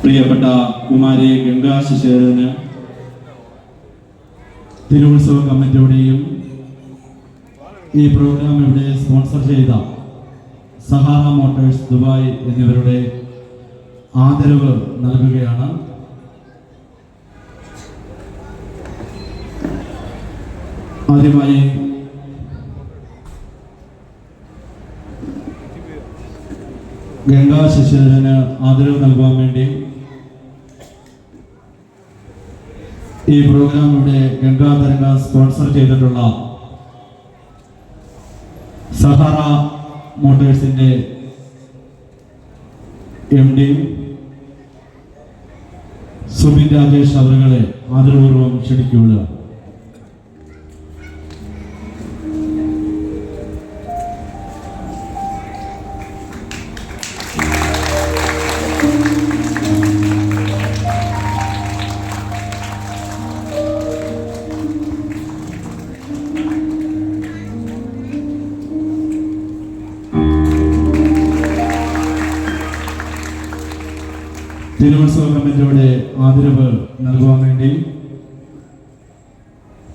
പ്രിയപ്പെട്ട കുമാരി ഗംഗാ ശിശേരന് കമ്മിറ്റിയുടെയും ഈ പ്രോഗ്രാം ഇവിടെ സ്പോൺസർ ചെയ്ത സഹാറ മോട്ടോഴ്സ് ദുബായ് എന്നിവരുടെ ആദരവ് നൽകുകയാണ്. ആദ്യമായി ഗംഗാ ശശിധരന് ആദരവ് നൽകുവാൻ വേണ്ടി ഈ പ്രോഗ്രാം ഗംഗാ തരംഗ സ്പോൺസർ ചെയ്തിട്ടുള്ള സഹാറ മോട്ടേഴ്സിന്റെ എം ഡി സുബിൻ രാജേഷ് അവരുകളെ ആദരപൂർവം ക്ഷണിക്കുക തിരുവത്സവ കമ്മിറ്റിയുടെ ആദരവ് നൽകുവാൻ വേണ്ടി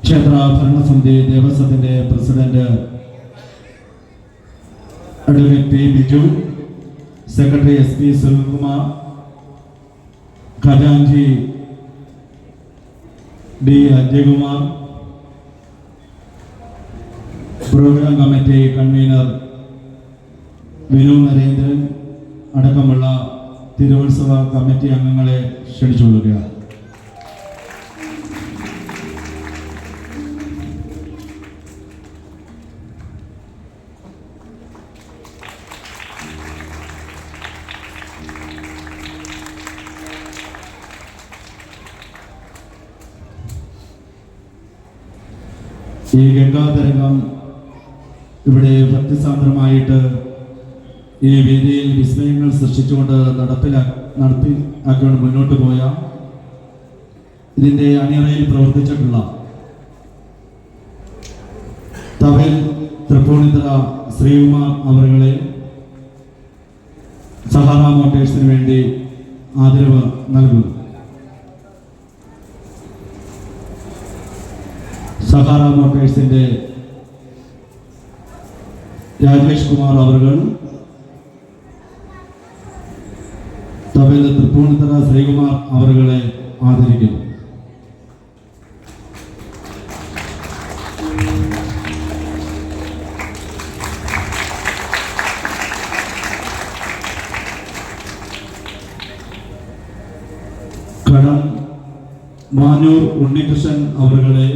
ക്ഷേത്ര ഭരണസമിതി ദേവസ്വത്തിന്റെ president advocate P Biju secretary S P Sunilkumar ഖജാൻജി D Ajayakumar program committee convener Vinu Narendran അടക്കമുള്ള തിരുവത്സവ കമ്മിറ്റി അംഗങ്ങളെ ക്ഷണിച്ചുകൊള്ളുക ഈ ഗംഗാതരംഗം ഇവിടെ ഭക്തിസാന്ദ്രമായിട്ട് ഈ വേദിയിൽ വിസ്മയങ്ങൾ സൃഷ്ടിച്ചുകൊണ്ട് നടപ്പിലാ നടപ്പിലാക്കിക്കൊണ്ട് മുന്നോട്ട് പോയ ഇതിന്റെ അണിയറയിൽ പ്രവർത്തിച്ചിട്ടുള്ള തവിൽ തൃപ്പൂണിത്തറ ശ്രീകുമാർ അവരുകളെ സഹാറ മോട്ടേഴ്സിന് വേണ്ടി ആദരവ് നൽകുന്നു. സഹാറ മോട്ടേഴ്സിന്റെ രാജേഷ് കുമാർ അവറുകൾ തമിഴ് തൃപ്പൂണിത്തറ ശ്രീകുമാർ അവറുകളെ ആദരിക്കുന്നു. കടം മാനൂർ ഉണ്ണികൃഷ്ണൻ അവറുകളെ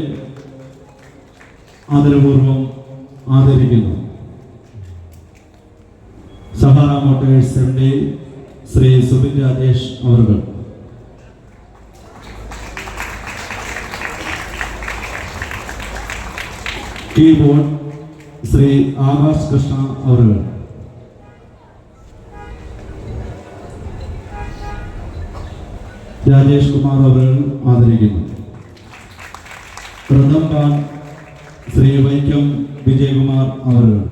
ആദരപൂർവം ആദരിക്കുന്നു. Sahara motors M D Shri Subin Rajesh അവറുകൾ. കീബോർഡ് ശ്രീ ആകാശ് കൃഷ്ണ അവർകൾ രാജേഷ് കുമാർ അവറുകൾ ആദരിക്കുന്നു. പ്രഥം ശ്രീ വൈക്കം വിജയകുമാർ അവറുകൾ.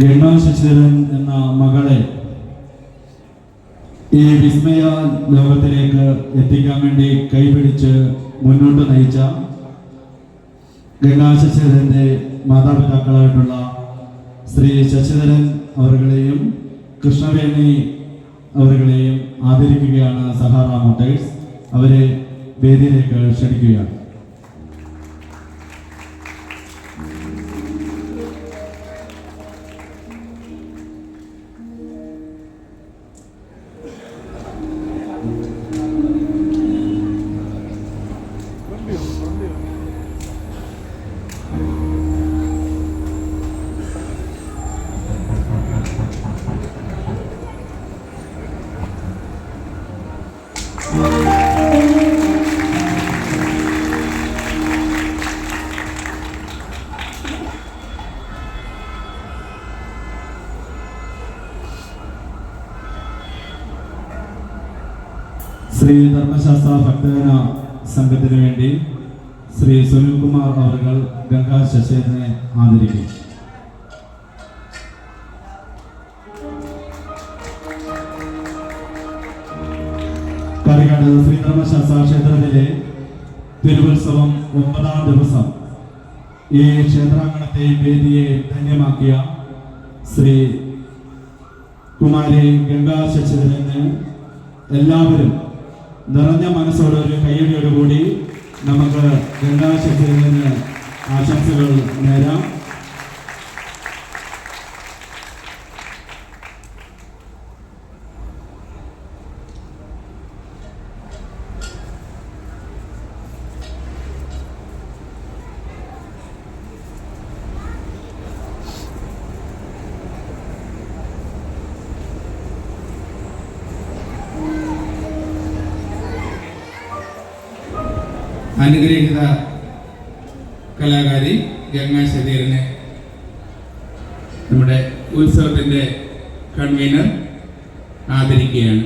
ഗംഗാ ശശിധരൻ എന്ന മകളെ ഈ വിസ്മയ ലോകത്തിലേക്ക് എത്തിക്കാൻ വേണ്ടി കൈപിടിച്ച് മുന്നോട്ട് നയിച്ച ഗംഗാ ശശിധരന്റെ മാതാപിതാക്കളായിട്ടുള്ള ശ്രീ ശശിധരൻ അവരുകളെയും കൃഷ്ണവേണി അവരുകളെയും ആദരിക്കുകയാണ് സഹാറ മോട്ടേഴ്സ് അവരെ വേദിയിലേക്ക് ക്ഷണിക്കുകയാണ്. ശ്രീ ധർമ്മശാസ്ത്ര ഭക്തജന സംഘത്തിന് വേണ്ടി ശ്രീ സുനിൽകുമാർ അവർ ഗംഗാ ശശേന്ദ്രനെ ആദരിക്കും പാലക്കാട് ശ്രീ ധർമ്മശാസ്ത്ര ക്ഷേത്രത്തിലെ തിരുവുത്സവം ഒമ്പതാം ദിവസം ഈ ക്ഷേത്രാങ്കണത്തെ വേദിയെ ധന്യമാക്കിയ ശ്രീ കുമാരി ഗംഗാ ശശിധരന് എല്ലാവരും നിറഞ്ഞ മനസ്സോടെ ഒരു കയ്യടിയോടുകൂടി നമുക്ക് ഗംഗാശക്തിയിൽ നിന്ന് ആശംസകൾ നേരാം. അനുഗ്രഹീത കലാകാരി ഗംഗാ ശരീരനെ നമ്മുടെ ഉത്സവത്തിന്റെ കൺവീനർ ആദരിക്കുകയാണ്.